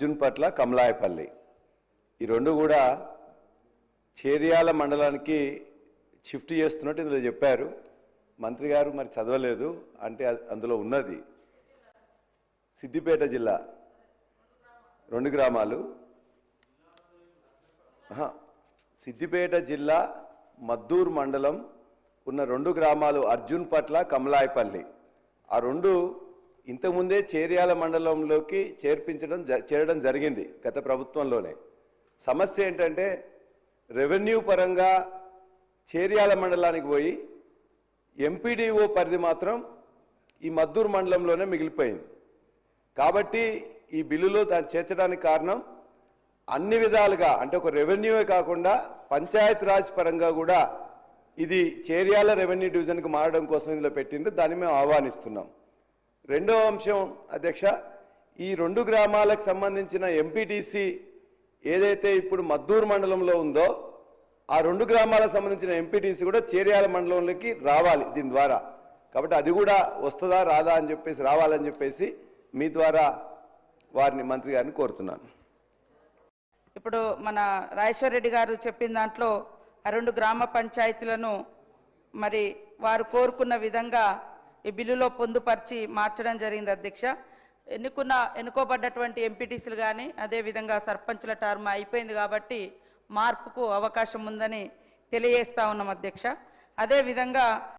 జున్పట్ల కమలాయపల్లి. ఈ రెండు కూడా చేరియాల మండలానికి షిఫ్ట్ చేస్తున్నట్టు ఇందులో చెప్పారు. మంత్రి గారు మరి చదవలేదు అంటే అందులో ఉన్నది. సిద్దిపేట జిల్లా రెండు గ్రామాలు. సిద్దిపేట జిల్లా మద్దూరు మండలం ఉన్న రెండు గ్రామాలు అర్జున్ పట్ల కమలాయపల్లి. ఆ రెండు ఇంతకుముందే చేర్యాల మండలంలోకి చేర్పించడం జ- చేరడం జరిగింది గత ప్రభుత్వంలోనే. సమస్య ఏంటంటే రెవెన్యూ పరంగా చేర్యాల మండలానికి పోయి ఎంపీడీఓ పరిధి మాత్రం ఈ మద్దూరు మండలంలోనే మిగిలిపోయింది. కాబట్టి ఈ బిల్లులో దాన్ని చేర్చడానికి కారణం అన్ని విధాలుగా అంటే ఒక రెవెన్యూవే కాకుండా పంచాయత్ రాజ్ పరంగా కూడా ఇది చేర్యాల రెవెన్యూ డివిజన్కి మారడం కోసం ఇందులో పెట్టింది. దాన్ని మేము ఆహ్వానిస్తున్నాం. రెండవ అంశం అధ్యక్ష ఈ రెండు గ్రామాలకు సంబంధించిన ఎంపీటీసీ ఏదైతే ఇప్పుడు మద్దూరు మండలంలో ఉందో ఆ రెండు గ్రామాలకు సంబంధించిన ఎంపీటీసీ కూడా చేర్యాల మండలంలోకి రావాలి దీని ద్వారా. కాబట్టి అది కూడా వస్తుందా రాదా అని చెప్పేసి రావాలని చెప్పేసి మీ ద్వారా వారిని మంత్రి గారిని కోరుతున్నాను. ఇప్పుడు మన రాజేశ్వర రెడ్డి గారు చెప్పిన దాంట్లో ఆ రెండు గ్రామ పంచాయతీలను మరి వారు కోరుకున్న విధంగా ఈ బిల్లులో పొందుపరిచి మార్చడం జరిగింది అధ్యక్ష. ఎన్నుకున్న ఎన్నుకోబడ్డటువంటి ఎంపీటీసీలు కానీ అదేవిధంగా సర్పంచుల టర్మ్ అయిపోయింది కాబట్టి మార్పుకు అవకాశం ఉందని తెలియజేస్తా ఉన్నాం అధ్యక్ష. అదేవిధంగా